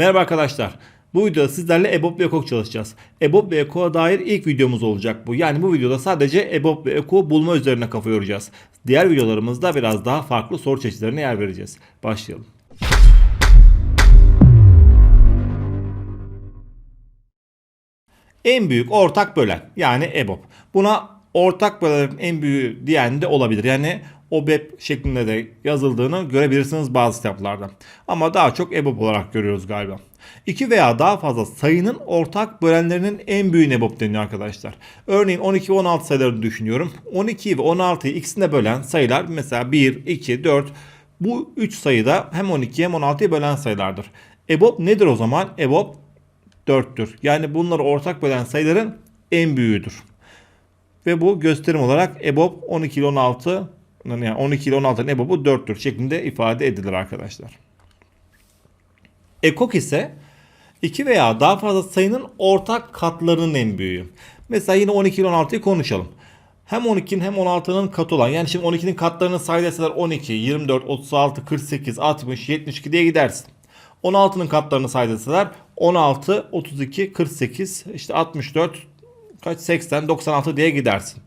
Merhaba arkadaşlar. Bu videoda sizlerle EBOB ve EKOK çalışacağız. EBOB ve EKOK'a dair ilk videomuz olacak bu. Yani bu videoda sadece EBOB ve EKOK'u bulma üzerine kafa yoracağız. Diğer videolarımızda biraz daha farklı soru çeşitlerine yer vereceğiz. Başlayalım. En büyük ortak bölen yani EBOB. Buna ortak bölen en büyüğü diyen de olabilir. Yani OBEP şeklinde de yazıldığını görebilirsiniz bazı kitaplarda. Ama daha çok EBOB olarak görüyoruz galiba. İki veya daha fazla sayının ortak bölenlerinin en büyüğüne EBOB deniyor arkadaşlar. Örneğin 12 ve 16 sayılarını düşünüyorum. 12 ve 16'yı ikisine bölen sayılar mesela 1, 2, 4 bu 3 sayıda hem 12 hem 16'yı bölen sayılardır. EBOB nedir o zaman? EBOB 4'tür. Yani bunları ortak bölen sayıların en büyüğüdür. Ve bu gösterim olarak EBOB 12 ile 16 yani 12 ile 16'nın EBOB'u 4'tür şeklinde ifade edilir arkadaşlar. Ekok ise 2 veya daha fazla sayının ortak katlarının en büyüğü. Mesela yine 12 ile 16'yı konuşalım. Hem 12'nin hem 16'nın katı olan yani şimdi 12'nin katlarını say deseler 12, 24, 36, 48, 60, 72 diye gidersin. 16'nın katlarını say deseler 16, 32, 48, işte 64, kaç 80, 96 diye gidersin.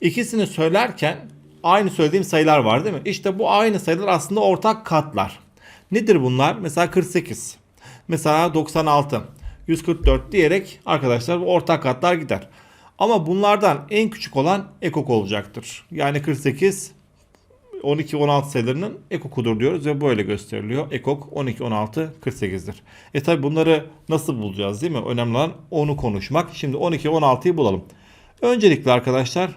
İkisini söylerken aynı söylediğim sayılar var değil mi? İşte bu aynı sayılar aslında ortak katlar. Nedir bunlar? Mesela 48. Mesela 96. 144 diyerek arkadaşlar bu ortak katlar gider. Ama bunlardan en küçük olan ekok olacaktır. Yani 48 12 16 sayılarının ekokudur diyoruz ve böyle gösteriliyor. Ekok 12 16 48'dir. E tabi bunları nasıl bulacağız değil mi? Önemli olan onu konuşmak. Şimdi 12 16'yı bulalım. Öncelikle arkadaşlar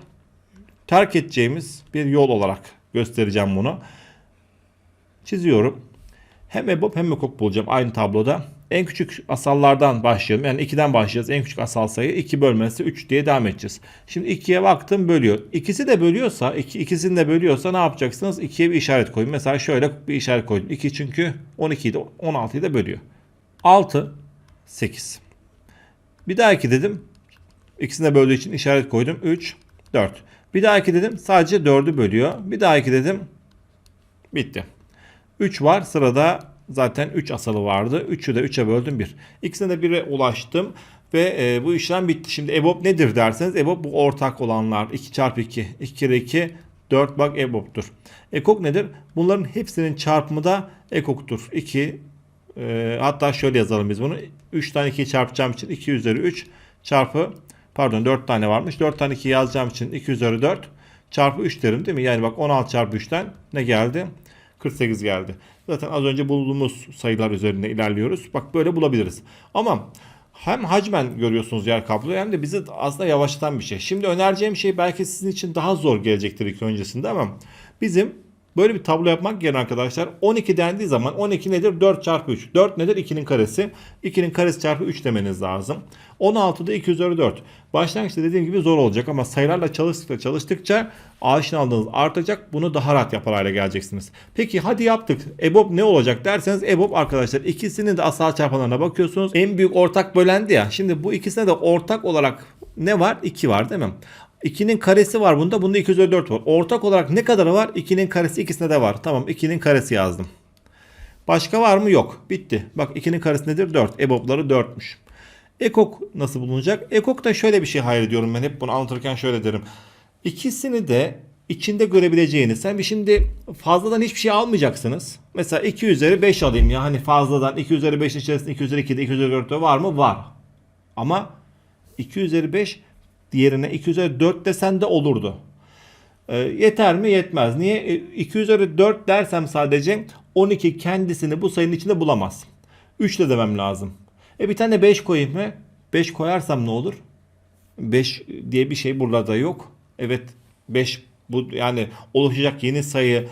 terk edeceğimiz bir yol olarak göstereceğim bunu. Çiziyorum. Hem EBOB hem EKOK bulacağım aynı tabloda. En küçük asallardan başlayalım. Yani 2'den başlayacağız. En küçük asal sayı 2 bölmesi 3 diye devam edeceğiz. Şimdi 2'ye baktım bölüyor. İkisi de bölüyorsa, iki, ikisini de bölüyorsa ne yapacaksınız? 2'ye bir işaret koyun. Mesela şöyle bir işaret koydum. 2 çünkü 12'yi de 16'yı da bölüyor. 6 8. Bir daha 2 dedim. İkisini de böldüğü için işaret koydum. 3 4. Bir daha 2 dedim. Sadece 4'ü bölüyor. Bir daha 2 dedim. Bitti. 3 var. Sırada zaten 3 asalı vardı. 3'ü de 3'e böldüm 1. İkisine de 1'e ulaştım. Ve e, bu işlem bitti. Şimdi EBOB nedir derseniz EBOB bu ortak olanlar. 2 çarpı 2. 2 kere 2 4 bak EBOB'tur. Ekok nedir? Bunların hepsinin çarpımı da ekoktur. 2 e, hatta şöyle yazalım biz bunu. 3 tane 2'yi çarpacağım için 2 üzeri 3 çarpı pardon 4 tane varmış. 4 tane 2 yazacağım için 2 üzeri 4 çarpı 3 derim değil mi? Yani bak 16 çarpı 3'ten ne geldi? 48 geldi. Zaten az önce bulduğumuz sayılar üzerinde ilerliyoruz. Bak böyle bulabiliriz. Ama hem hacmen görüyorsunuz yer kaplıyor hem de bizi aslında yavaşlatan bir şey. Şimdi önereceğim şey belki sizin için daha zor gelecektir ilk öncesinde ama bizim böyle bir tablo yapmak yerine arkadaşlar 12 dendiği zaman 12 nedir? 4 çarpı 3. 4 nedir? 2'nin karesi. 2'nin karesi çarpı 3 demeniz lazım. 16'da 2 üzeri 4. Başlangıçta dediğim gibi zor olacak ama sayılarla çalıştıkça çalıştıkça aşinalığınız artacak. Bunu daha rahat yapar hale geleceksiniz. Peki hadi yaptık. EBOB ne olacak derseniz EBOB arkadaşlar ikisinin de asal çarpanlarına bakıyorsunuz. En büyük ortak bölendi ya. Şimdi bu ikisine de ortak olarak ne var? 2 var değil mi? 2'nin karesi var bunda. Bunda 2 üzeri 4 var. Ortak olarak ne kadarı var? 2'nin karesi ikisinde de var. Tamam 2'nin karesi yazdım. Başka var mı? Yok. Bitti. Bak 2'nin karesi nedir? 4. EBOB'ları 4'müş. Ekok nasıl bulunacak? Ekok'ta şöyle bir şey hayal ediyorum ben hep bunu anlatırken şöyle derim. İkisini de içinde görebileceğiniz. Sen bir şimdi fazladan hiçbir şey almayacaksınız. Mesela 2 üzeri 5 alayım ya. Hani fazladan 2 üzeri 5'in içerisinde 2 üzeri 2'de 2 üzeri 4'te var mı? Var. Ama 2 üzeri 5 diğerine 2 üzeri 4 desen de olurdu. E, yeter mi? Yetmez. Niye? E, 2 üzeri 4 dersem sadece 12 kendisini bu sayının içinde bulamaz. 3 de demem lazım. E bir tane 5 koyayım mı? 5 koyarsam ne olur? 5 diye bir şey burada yok. Evet 5 bu yani oluşacak yeni sayı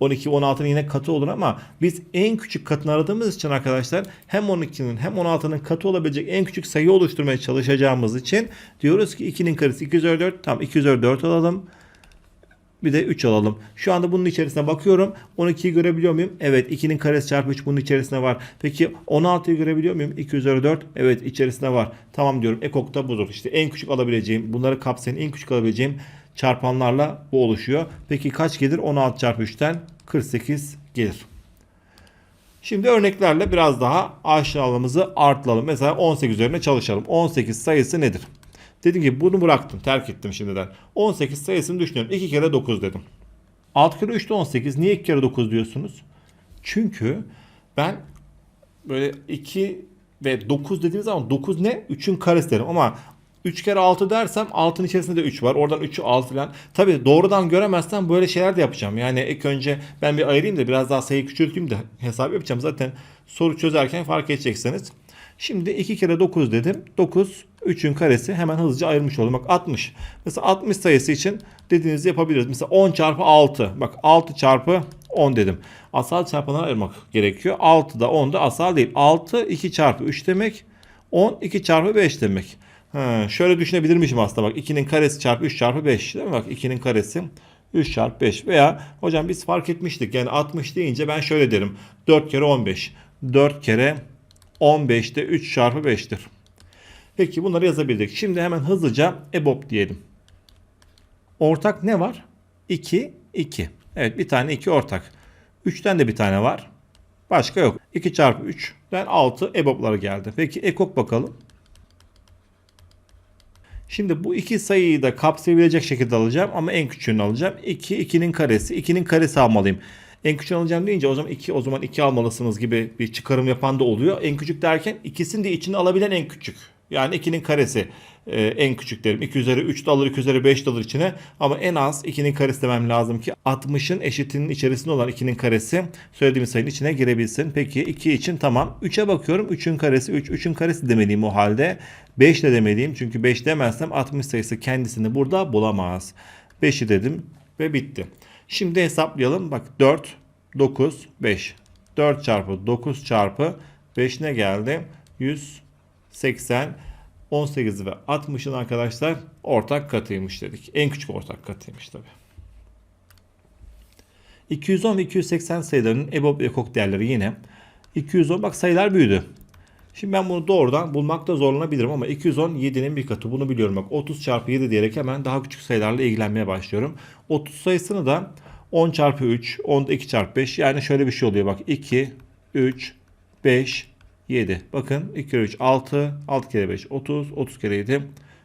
12 16'nın yine katı olur ama biz en küçük katını aradığımız için arkadaşlar hem 12'nin hem 16'nın katı olabilecek en küçük sayı oluşturmaya çalışacağımız için diyoruz ki 2'nin karesi 2 üzeri 4 tam 2 üzeri 4 alalım. Bir de 3 alalım. Şu anda bunun içerisine bakıyorum. 12'yi görebiliyor muyum? Evet. 2'nin karesi çarpı 3 bunun içerisinde var. Peki 16'yı görebiliyor muyum? 2 üzeri 4. Evet içerisinde var. Tamam diyorum. Ekok da budur. İşte en küçük alabileceğim, bunları kapsayan en küçük alabileceğim çarpanlarla bu oluşuyor. Peki kaç gelir? 16 çarpı 3'ten 48 gelir. Şimdi örneklerle biraz daha aşinalığımızı arttıralım. Mesela 18 üzerine çalışalım. 18 sayısı nedir? Dedim ki bunu bıraktım. Terk ettim şimdiden. 18 sayısını düşünüyorum. 2 kere 9 dedim. 6 kere 3 de 18. Niye 2 kere 9 diyorsunuz? Çünkü ben böyle 2 ve 9 dediğim zaman 9 ne? 3'ün karesi derim ama 3 kere 6 dersem 6'nın içerisinde de 3 var. Oradan 3'ü 6 falan. Tabi doğrudan göremezsem böyle şeyler de yapacağım. Yani ilk önce ben bir ayırayım da biraz daha sayıyı küçülteyim de hesap yapacağım. Zaten soru çözerken fark edeceksiniz. Şimdi 2 kere 9 dedim. 9 3'ün karesi hemen hızlıca ayırmış oldum. Bak 60. Mesela 60 sayısı için dediğinizi yapabiliriz. Mesela 10 çarpı 6. Bak 6 çarpı 10 dedim. Asal çarpanlara ayırmak gerekiyor. 6 da 10 da asal değil. 6 2 çarpı 3 demek. 10 2 çarpı 5 demek. Ha, şöyle düşünebilirmişim aslında bak 2'nin karesi çarpı 3 çarpı 5 değil mi? Bak 2'nin karesi 3 çarpı 5 veya hocam biz fark etmiştik yani 60 deyince ben şöyle derim 4 kere 15 4 kere 15 de 3 çarpı 5'tir. Peki bunları yazabildik. Şimdi hemen hızlıca EBOB diyelim. Ortak ne var? 2, 2. Evet bir tane 2 ortak. 3'ten de bir tane var. Başka yok. 2 çarpı 3'ten 6 EBOB'ları geldi. Peki EKOK bakalım. Şimdi bu iki sayıyı da kapsayabilecek şekilde alacağım ama en küçüğünü alacağım. 2, 2'nin karesi. 2'nin karesi almalıyım. En küçüğünü alacağım deyince o zaman 2 o zaman 2 almalısınız gibi bir çıkarım yapan da oluyor. En küçük derken ikisini de içine alabilen en küçük. Yani 2'nin karesi e, en küçük derim. 2 üzeri 3 de alır, 2 üzeri 5 de alır içine. Ama en az 2'nin karesi demem lazım ki 60'ın eşitinin içerisinde olan 2'nin karesi söylediğimiz sayının içine girebilsin. Peki 2 için tamam. 3'e bakıyorum. 3'ün karesi 3. 3'ün karesi demeliyim o halde. 5 de demeliyim. Çünkü 5 demezsem 60 sayısı kendisini burada bulamaz. 5'i dedim ve bitti. Şimdi hesaplayalım. Bak 4, 9, 5. 4 çarpı 9 çarpı 5 ne geldi? 180. 18 ve 60'ın arkadaşlar ortak katıymış dedik. En küçük ortak katıymış tabi. 210 ve 280 sayılarının EBOB ve EKOK değerleri yine. 210 bak sayılar büyüdü. Şimdi ben bunu doğrudan bulmakta zorlanabilirim ama 210 7'nin bir katı bunu biliyorum. Bak 30 çarpı 7 diyerek hemen daha küçük sayılarla ilgilenmeye başlıyorum. 30 sayısını da 10 çarpı 3, 10 da 2 çarpı 5 yani şöyle bir şey oluyor bak 2, 3, 5, 7. Bakın 2 kere 3 6, 6 kere 5 30, 30 kere 7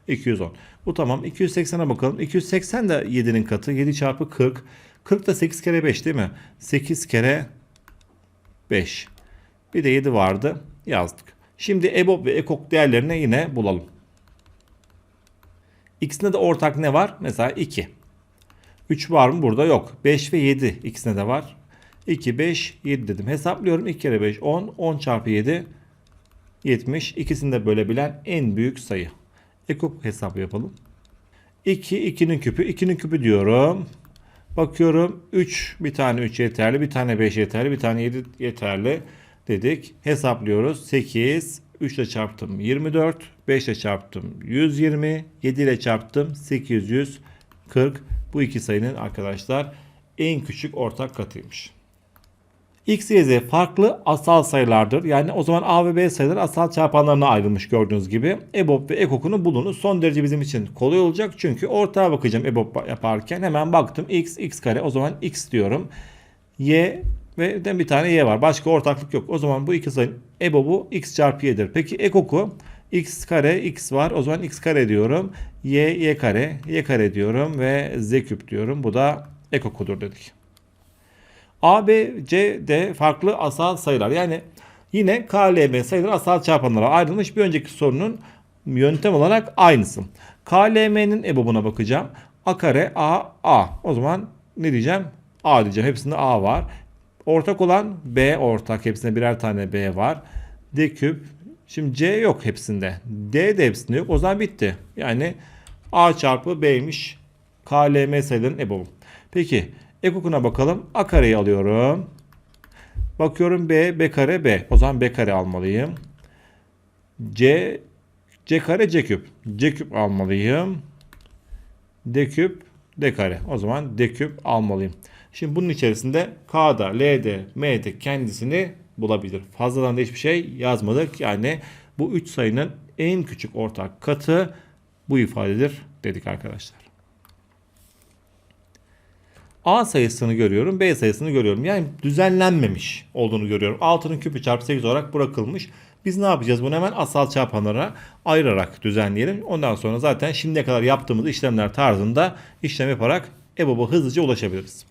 210. Bu tamam. 280'e bakalım. 280 de 7'nin katı. 7 çarpı 40. 40 da 8 kere 5 değil mi? 8 kere 5. Bir de 7 vardı. Yazdık. Şimdi EBOB ve EKOK değerlerini yine bulalım. İkisinde de ortak ne var? Mesela 2. 3 var mı? Burada yok. 5 ve 7 ikisinde de var. 2, 5, 7 dedim. Hesaplıyorum. 2 kere 5, 10. 10 çarpı 7, 70. İkisini de bölebilen en büyük sayı. Ekop hesabı yapalım. 2, 2'nin küpü. 2'nin küpü diyorum. Bakıyorum 3, bir tane 3 yeterli, bir tane 5 yeterli, bir tane 7 yeterli dedik. Hesaplıyoruz. 8, 3 ile çarptım 24, 5 ile çarptım 120, 7 ile çarptım 840. Bu iki sayının arkadaşlar en küçük ortak katıymış. X, Y, Z farklı asal sayılardır. Yani o zaman A ve B sayıları asal çarpanlarına ayrılmış gördüğünüz gibi. EBOB ve EKOK'unu bulunuz. Son derece bizim için kolay olacak. Çünkü ortağa bakacağım EBOB yaparken. Hemen baktım X, X kare. O zaman X diyorum. Y ve de bir tane Y var. Başka ortaklık yok. O zaman bu iki sayının EBOB'u X çarpı Y'dir. Peki EKOK'u X kare X var. O zaman X kare diyorum. Y, Y kare. Y kare diyorum ve Z küp diyorum. Bu da EKOK'udur dedik. A, B, C, D farklı asal sayılar. Yani yine K, L, M sayıları asal çarpanlara ayrılmış. Bir önceki sorunun yöntem olarak aynısı. K, L, M'nin EBOB'una bakacağım. A kare A, A. O zaman ne diyeceğim? A diyeceğim. Hepsinde A var. Ortak olan B ortak. Hepsinde birer tane B var. D küp. Şimdi C yok hepsinde. D de hepsinde yok. O zaman bitti. Yani A çarpı B'ymiş. K, L, M sayılarının EBOB'u. Peki Ekokuna bakalım. A kareyi alıyorum. Bakıyorum B, B kare B. O zaman B kare almalıyım. C, C kare C küp. C küp almalıyım. D küp D kare. O zaman D küp almalıyım. Şimdi bunun içerisinde K'da, L'de, M'de kendisini bulabilir. Fazladan da hiçbir şey yazmadık. Yani bu 3 sayının en küçük ortak katı bu ifadedir dedik arkadaşlar. A sayısını görüyorum, B sayısını görüyorum. Yani düzenlenmemiş olduğunu görüyorum. 6'nın küpü çarpı 8 olarak bırakılmış. Biz ne yapacağız? Bunu hemen asal çarpanlara ayırarak düzenleyelim. Ondan sonra zaten şimdiye kadar yaptığımız işlemler tarzında işlem yaparak EBOB'a hızlıca ulaşabiliriz.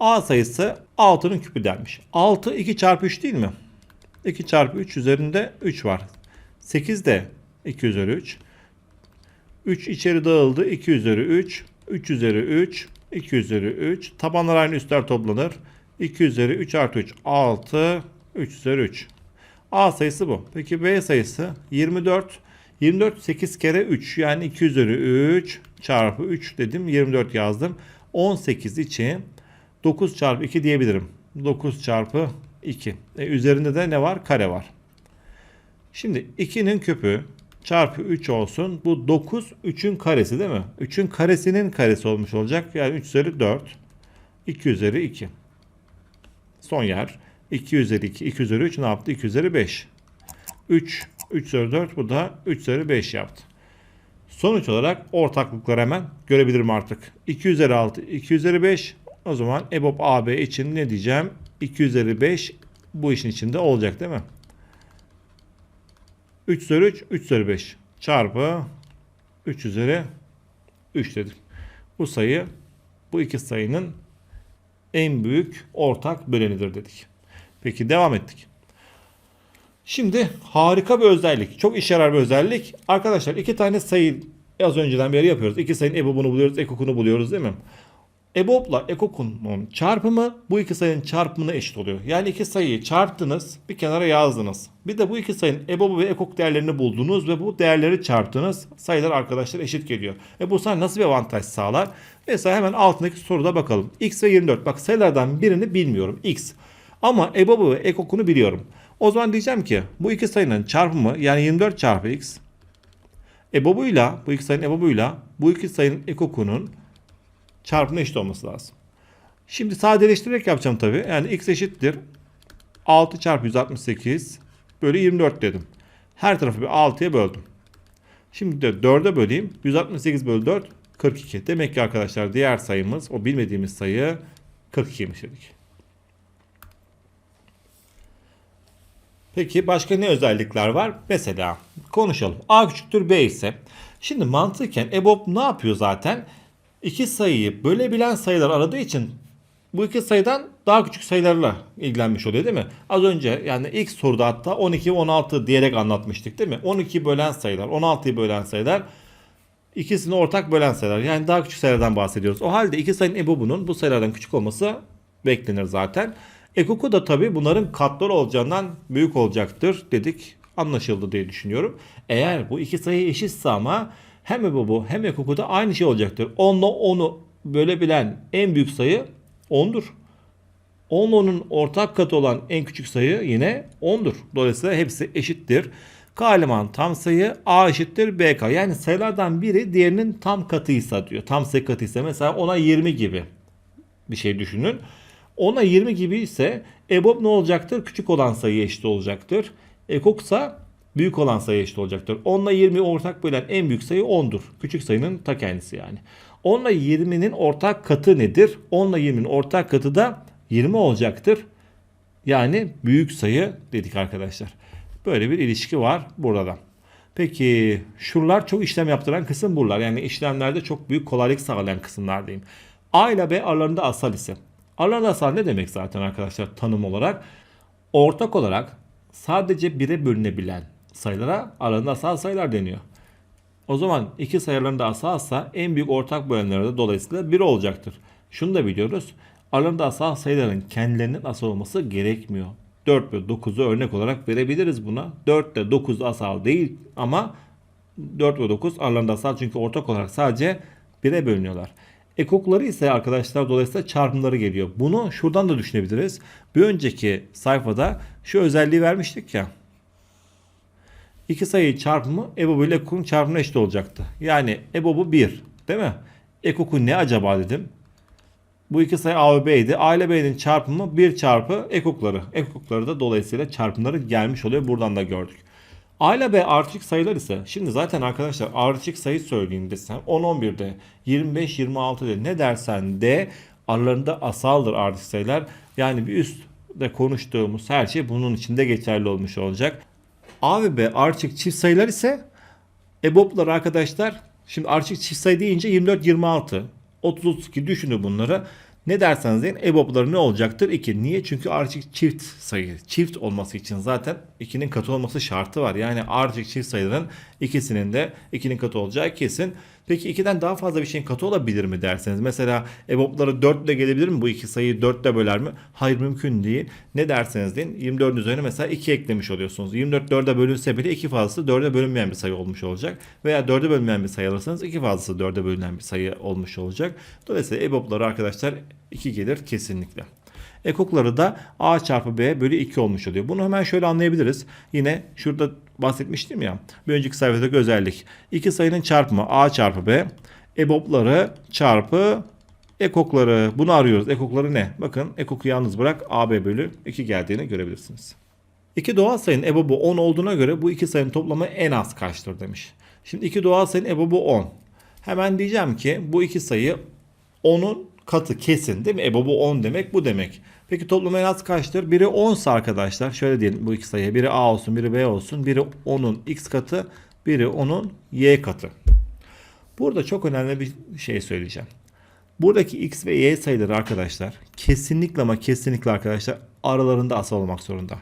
A sayısı 6'nın küpü denmiş. 6 2 çarpı 3 değil mi? 2 çarpı 3 üzerinde 3 var. 8 de 2 üzeri 3. 3 içeri dağıldı. 2 üzeri 3. 3 üzeri 3. 2 üzeri 3. Tabanlar aynı üstler toplanır. 2 üzeri 3 artı 3. 6. 3 üzeri 3. A sayısı bu. Peki B sayısı 24. 24 8 kere 3 yani 2 üzeri 3 çarpı 3 dedim 24 yazdım. 18 için 9 çarpı 2 diyebilirim. 9 çarpı 2. E, üzerinde de ne var? Kare var. Şimdi 2'nin küpü çarpı 3 olsun. Bu 9 3'ün karesi değil mi? 3'ün karesinin karesi olmuş olacak. Yani 3 üzeri 4. 2 üzeri 2. Son yer. 2 üzeri 2. 2 üzeri 3 ne yaptı? 2 üzeri 5. 3. 3 üzeri 4. Bu da 3 üzeri 5 yaptı. Sonuç olarak ortaklıkları hemen görebilirim artık. 2 üzeri 6. 2 üzeri 5. O zaman EBOB AB için ne diyeceğim? 2 üzeri 5 bu işin içinde olacak değil mi? 3 üzeri 3, 3 üzeri 5 çarpı 3 üzeri 3 dedik. Bu sayı bu iki sayının en büyük ortak bölenidir dedik. Peki devam ettik. Şimdi harika bir özellik. Çok işe yarar bir özellik. Arkadaşlar iki tane sayı az önceden beri yapıyoruz. İki sayının EBOB'unu buluyoruz, ekokunu buluyoruz değil mi? EBOB'la ekokunun çarpımı bu iki sayının çarpımına eşit oluyor. Yani iki sayıyı çarptınız, bir kenara yazdınız. Bir de bu iki sayının EBOB ve ekok değerlerini buldunuz ve bu değerleri çarptınız. Sayılar arkadaşlar eşit geliyor. E bu sana nasıl bir avantaj sağlar? Mesela hemen altındaki soruda bakalım. X ve 24. Bak sayılardan birini bilmiyorum. X. Ama EBOB ve ekokunu biliyorum. O zaman diyeceğim ki bu iki sayının çarpımı yani 24 çarpı X EBOB'uyla bu iki sayının EBOB'uyla bu iki sayının ekokunun çarpımına eşit olması lazım. Şimdi sadeleştirerek yapacağım tabi. Yani x eşittir 6 çarpı 168 bölü 24 dedim. Her tarafı bir 6'ya böldüm. Şimdi de 4'e böleyim. 168 bölü 4 42. Demek ki arkadaşlar diğer sayımız o bilmediğimiz sayı 42'ymiş dedik. Peki başka ne özellikler var? Mesela konuşalım. A küçüktür B ise. Şimdi mantıken EBOB ne yapıyor zaten? İki sayıyı bölebilen sayılar aradığı için bu iki sayıdan daha küçük sayılarla ilgilenmiş oluyor değil mi? Az önce yani ilk soruda hatta 12 16 diyerek anlatmıştık değil mi? 12 bölen sayılar, 16'yı bölen sayılar ikisini ortak bölen sayılar. Yani daha küçük sayılardan bahsediyoruz. O halde iki sayının EBOB'unun bu sayılardan küçük olması beklenir zaten. Ekoku da tabi bunların katları olacağından büyük olacaktır dedik. Anlaşıldı diye düşünüyorum. Eğer bu iki sayı eşitse ama hem EBOB'u hem ekoku da aynı şey olacaktır. 10 ile 10'u bölebilen en büyük sayı 10'dur. 10 ile 10'un ortak katı olan en küçük sayı yine 10'dur. Dolayısıyla hepsi eşittir. K tam sayı A eşittir BK. Yani sayılardan biri diğerinin tam katıysa diyor. Tam sayı katıysa mesela 10'a 20 gibi bir şey düşünün. 10'a 20 gibi ise EBOB ne olacaktır? Küçük olan sayı eşit olacaktır. Ekoksa büyük olan sayı eşit olacaktır. 10 ile 20 ortak bölen en büyük sayı 10'dur. Küçük sayının ta kendisi yani. 10 ile 20'nin ortak katı nedir? 10 ile 20'nin ortak katı da 20 olacaktır. Yani büyük sayı dedik arkadaşlar. Böyle bir ilişki var burada. Peki şuralar çok işlem yaptıran kısım buralar. Yani işlemlerde çok büyük kolaylık sağlayan kısımlar diyeyim. A ile B aralarında asal ise. Aralarında asal ne demek zaten arkadaşlar tanım olarak? Ortak olarak sadece 1'e bölünebilen sayılara aralarında asal sayılar deniyor. O zaman iki sayılarında asalsa en büyük ortak bölenleri de dolayısıyla 1 olacaktır. Şunu da biliyoruz. Aralarında asal sayıların kendilerinin asal olması gerekmiyor. 4 ve 9'u örnek olarak verebiliriz buna. 4 ile 9 asal değil ama 4 ve 9 aralarında asal çünkü ortak olarak sadece 1'e bölünüyorlar. Ekokları ise arkadaşlar dolayısıyla çarpımları geliyor. Bunu şuradan da düşünebiliriz. Bir önceki sayfada şu özelliği vermiştik ya. İki sayı çarpımı EBOB ile ekokun çarpımına eşit olacaktı. Yani EBOB'u 1 değil mi? Ekoku ne acaba dedim. Bu iki sayı A ve B'ydi. A ile B'nin çarpımı 1 çarpı ekokları. Ekokları da dolayısıyla çarpımları gelmiş oluyor. Buradan da gördük. A ile B ardışık sayılar ise şimdi zaten arkadaşlar ardışık sayı söyleyin desem 10 11'de 25 26'da ne dersen de Aralarında asaldır ardışık sayılar. Yani bir üstte konuştuğumuz her şey bunun içinde geçerli olmuş olacak. A ve B ardışık çift sayılar ise EBOB'lar arkadaşlar şimdi ardışık çift sayı deyince 24 26 30 32 düşünün bunları. Ne derseniz deyin EBOB'ları ne olacaktır? 2. Niye? Çünkü ardışık çift sayı. Çift olması için zaten 2'nin katı olması şartı var. Yani ardışık çift sayıların ikisinin de 2'nin katı olacağı kesin. Peki 2'den daha fazla bir şeyin katı olabilir mi derseniz. Mesela EBOB'ları 4 ile gelebilir mi? Bu iki sayıyı 4 ile böler mi? Hayır mümkün değil. Ne derseniz deyin 24'ün üzerine mesela 2 eklemiş oluyorsunuz. 24 4'e bölünse bile 2 fazlası 4'e bölünmeyen bir sayı olmuş olacak. Veya 4'e bölünmeyen bir sayı alırsanız 2 fazlası 4'e bölünen bir sayı olmuş olacak. Dolayısıyla EBOB'ları arkadaşlar 2 gelir kesinlikle. Ekokları da A çarpı B bölü 2 olmuş oluyor. Bunu hemen şöyle anlayabiliriz. Yine şurada bahsetmiştim ya. Bir önceki sayfadaki özellik. İki sayının çarpımı A çarpı B. EBOB'ları çarpı ekokları. Bunu arıyoruz. Ekokları ne? Bakın ekoku yalnız bırak AB bölü 2 geldiğini görebilirsiniz. İki doğal sayının EBOB'u 10 olduğuna göre bu iki sayının toplamı en az kaçtır demiş. Şimdi iki doğal sayının EBOB'u 10. Hemen diyeceğim ki bu iki sayı 10'un katı kesin değil mi? EBOB'u 10 demek bu demek. Peki toplamı en az kaçtır? Biri 10 ise arkadaşlar şöyle diyelim bu iki sayıya. Biri A olsun biri B olsun. Biri 10'un x katı biri 10'un y katı. Burada çok önemli bir şey söyleyeceğim. Buradaki x ve y sayıları arkadaşlar kesinlikle ama kesinlikle arkadaşlar aralarında asal olmak zorunda.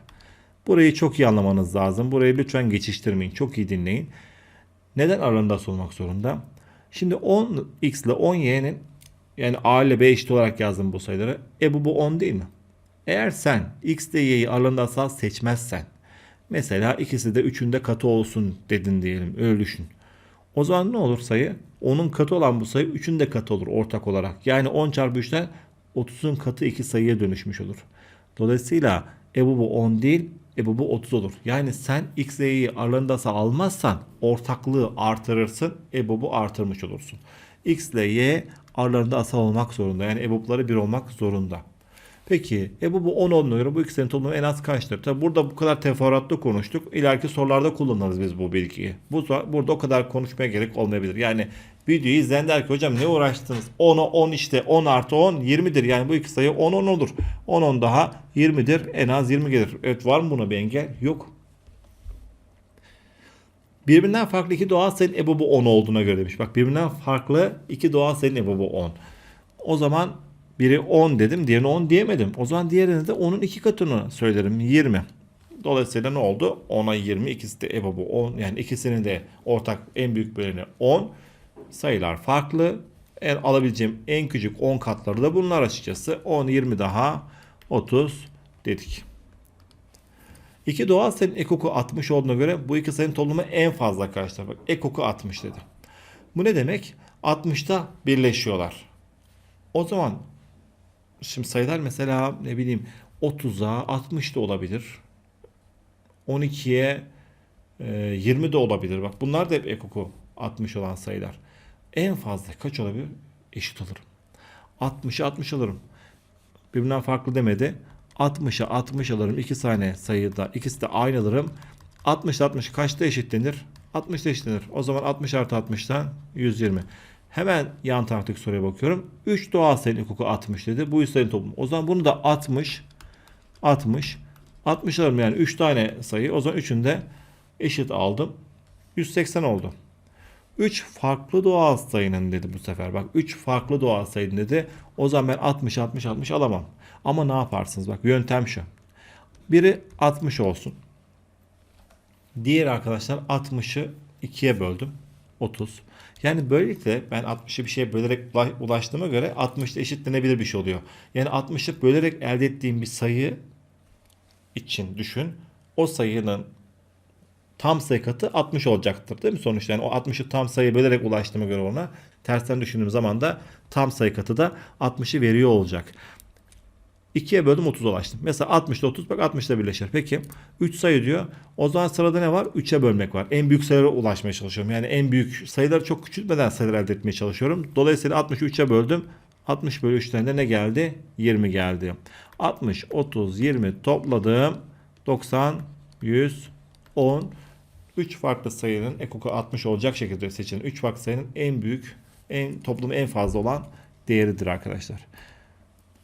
Burayı çok iyi anlamanız lazım. Burayı lütfen geçiştirmeyin. Çok iyi dinleyin. Neden aralarında asal olmak zorunda? Şimdi 10x ile 10y'nin yani a ile b eşit olarak yazdım bu sayıları. E bu bu 10 değil mi? Eğer sen x ile y'yi aralarında asal seçmezsen mesela ikisi de üçünde katı olsun dedin diyelim öyle düşün. O zaman ne olur sayı? 10'un katı olan bu sayı 3'ün de katı olur ortak olarak. Yani 10 çarpı 3'ten 30'un katı iki sayıya dönüşmüş olur. Dolayısıyla e bu bu 10 değil e bu bu 30 olur. Yani sen x ile y'yi aralarında almazsan ortaklığı artırırsın. E bu bu artırmış olursun. X ile y aralarında asal olmak zorunda. Yani EBOB'ları 1 olmak zorunda. Peki EBOB bu 10 olduğuna göre bu ikisinin toplamı en az kaçtır? Tabi burada bu kadar teferruatlı konuştuk. İleriki sorularda kullanırız biz bu bilgiyi. Bu, burada o kadar konuşmaya gerek olmayabilir. Yani videoyu izleyen der ki hocam ne uğraştınız? 10'a 10 işte 10 artı 10 20'dir. Yani bu iki sayı 10 10 olur. 10 10 daha 20'dir. En az 20 gelir. Evet var mı buna bir engel? Yok. Birbirinden farklı iki doğal sayının EBOB'u 10 olduğuna göre demiş. Bak birbirinden farklı iki doğal sayının EBOB'u 10. O zaman biri 10 dedim, diğerine 10 diyemedim. O zaman diğerine de 10'un iki katını söylerim 20. Dolayısıyla ne oldu? 10'a 20 ikisi de EBOB'u 10. Yani ikisinin de ortak en büyük böleni 10. Sayılar farklı. En, alabileceğim en küçük 10 katları da bunlar açıkçası. 10, 20 daha 30 dedik. İki doğal sayının ekoku 60 olduğuna göre bu iki sayının toplamı en fazla kaçtır? Bak ekoku 60 dedi. Bu ne demek? 60'ta birleşiyorlar. O zaman şimdi sayılar mesela ne bileyim 30'a 60 da olabilir. 12'ye 20 de olabilir. Bak bunlar da hep ekoku 60 olan sayılar. En fazla kaç olabilir? Eşit alırım. 60'a 60 alırım. Birbirinden farklı demedi. 60'a 60 alırım. 2 tane sayıda ikisi de aynı alırım. 60 60 kaçta eşitlenir? 60 eşitlenir. O zaman 60 artı 60'tan 120. Hemen yan taraftaki soruya bakıyorum. 3 doğal sayının hukuku 60 dedi. Bu sayının toplamı. O zaman bunu da 60 60 60 alırım yani 3 tane sayı. O zaman 3'ünü de eşit aldım. 180 oldu. 3 farklı doğal sayının dedi bu sefer. Bak 3 farklı doğal sayının dedi. O zaman ben 60 60 60 alamam. Ama ne yaparsınız? Bak yöntem şu. Biri 60 olsun. Diğer arkadaşlar 60'ı 2'ye böldüm. 30. Yani böylelikle ben 60'ı bir şeye bölerek ulaştığıma göre 60'da eşitlenebilir bir şey oluyor. Yani 60'ı bölerek elde ettiğim bir sayı için düşün. O sayının tam sayı katı 60 olacaktır değil mi sonuçta? Yani o 60'ı tam sayı bölerek ulaştığıma göre ona tersten düşündüğüm zaman da tam sayı katı da 60'ı veriyor olacak. 2'ye böldüm 30 ulaştım. Mesela 60 ile 30 bak 60 ile birleşir. Peki 3 sayı diyor. O zaman sırada ne var? 3'e bölmek var. En büyük sayılara ulaşmaya çalışıyorum. Yani en büyük sayıları çok küçültmeden sayılar elde etmeye çalışıyorum. Dolayısıyla 60'ı 3'e böldüm. 60 bölü 3'ten de ne geldi? 20 geldi. 60, 30, 20 topladım. 90, 100, 10. 3 farklı sayının ekoku 60 olacak şekilde seçilen 3 farklı sayının en büyük, en toplamı en fazla olan değeridir arkadaşlar.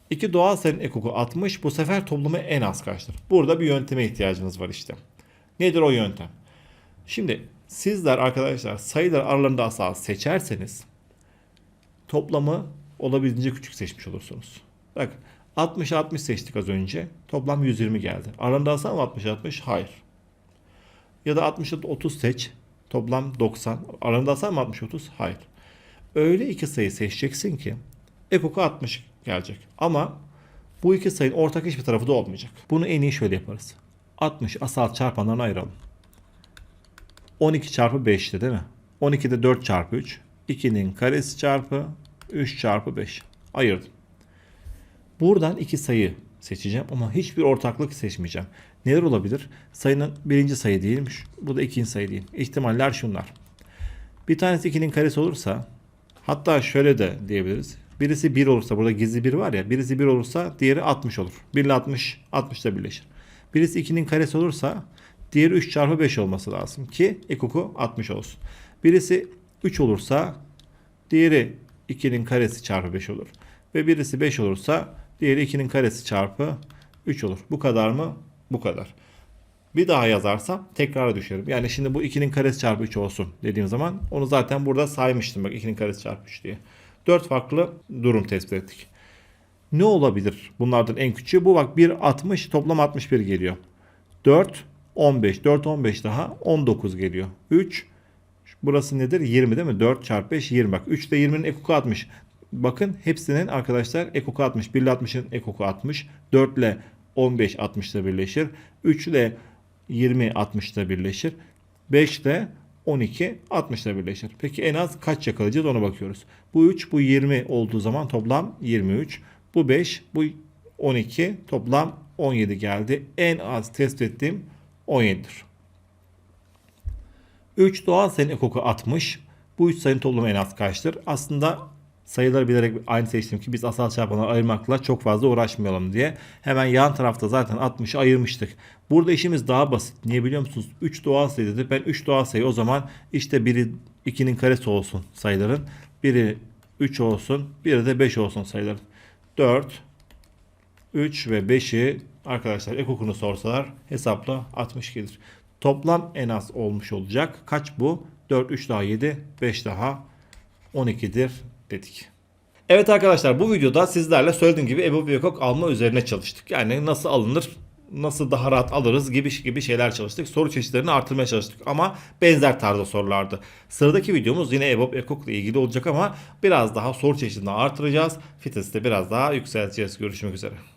2 doğal sayının ekoku 60. Bu sefer toplamı en az kaçtır? Burada bir yönteme ihtiyacınız var işte. Nedir o yöntem? Şimdi sizler arkadaşlar sayılar aralarında asal seçerseniz toplamı olabildiğince küçük seçmiş olursunuz. Bak 60 60 seçtik az önce. Toplam 120 geldi. Aralarında asal mı 60 60? Hayır. Ya da 60 30 seç. Toplam 90. Aralarında asal mı 60 30? Hayır. Öyle iki sayı seçeceksin ki ekoku 60 gelecek. Ama bu iki sayının ortak hiçbir tarafı da olmayacak. Bunu en iyi şöyle yaparız. 60 asal çarpanlarına ayıralım. 12 çarpı 5'ti değil mi? 12'de 4 çarpı 3. 2'nin karesi çarpı 3 çarpı 5. Ayırdım. Buradan iki sayı seçeceğim ama hiçbir ortaklık seçmeyeceğim. Neler olabilir? Sayının birinci sayı değilmiş. Bu da ikinci sayı değil. İhtimaller şunlar. Bir tanesi 2'nin karesi olursa hatta şöyle de diyebiliriz. Birisi 1 olursa burada gizli 1 var ya. Birisi 1 olursa diğeri 60 olur. 1 ile 60 60 da birleşir. Birisi 2'nin karesi olursa diğeri 3 çarpı 5 olması lazım ki ekoku 60 olsun. Birisi 3 olursa diğeri 2'nin karesi çarpı 5 olur. Ve birisi 5 olursa diğeri 2'nin karesi çarpı 3 olur. Bu kadar mı? Bu kadar. Bir daha yazarsam tekrara düşerim. Yani şimdi bu 2'nin karesi çarpı 3 olsun dediğim zaman onu zaten burada saymıştım bak 2'nin karesi çarpı 3 diye. 4 farklı durum tespit ettik. Ne olabilir bunlardan en küçüğü? Bu bak 1 60 toplam 61 geliyor. 4 15 4 15 daha 19 geliyor. 3 burası nedir? 20 değil mi? 4 çarpı 5 20 bak. 3 de 20'nin ekoku 60. Bakın hepsinin arkadaşlar ekoku 60. 1 ile 60'ın ekoku 60. 4 ile 15 60'da birleşir. 3 ile 20 60'da birleşir. 5 ile 12 60'da birleşir. Peki en az kaç yakalayacağız ona bakıyoruz. Bu 3 bu 20 olduğu zaman toplam 23. Bu 5 bu 12 toplam 17 geldi. En az test ettiğim 17'dir. 3 doğal sayının ekoku 60. Bu 3 sayının toplamı en az kaçtır? Aslında sayıları bilerek aynı seçtim ki biz asal çarpanları ayırmakla çok fazla uğraşmayalım diye. Hemen yan tarafta zaten 60'ı ayırmıştık. Burada işimiz daha basit. Niye biliyor musunuz? 3 doğal sayı dedi. Ben 3 doğal sayı o zaman işte biri 2'nin karesi olsun sayıların. Biri 3 olsun. Biri de 5 olsun sayıların. 4, 3 ve 5'i arkadaşlar ekokunu sorsalar hesapla 60 gelir. Toplam en az olmuş olacak. Kaç bu? 4, 3 daha 7, 5 daha 12'dir dedik. Evet arkadaşlar bu videoda sizlerle söylediğim gibi EBOB ve ekok alma üzerine çalıştık. Yani nasıl alınır, nasıl daha rahat alırız gibi gibi şeyler çalıştık. Soru çeşitlerini artırmaya çalıştık ama benzer tarzda sorulardı. Sıradaki videomuz yine EBOB ekok ile ilgili olacak ama biraz daha soru çeşidini artıracağız. Fitness'i de biraz daha yükselteceğiz. Görüşmek üzere.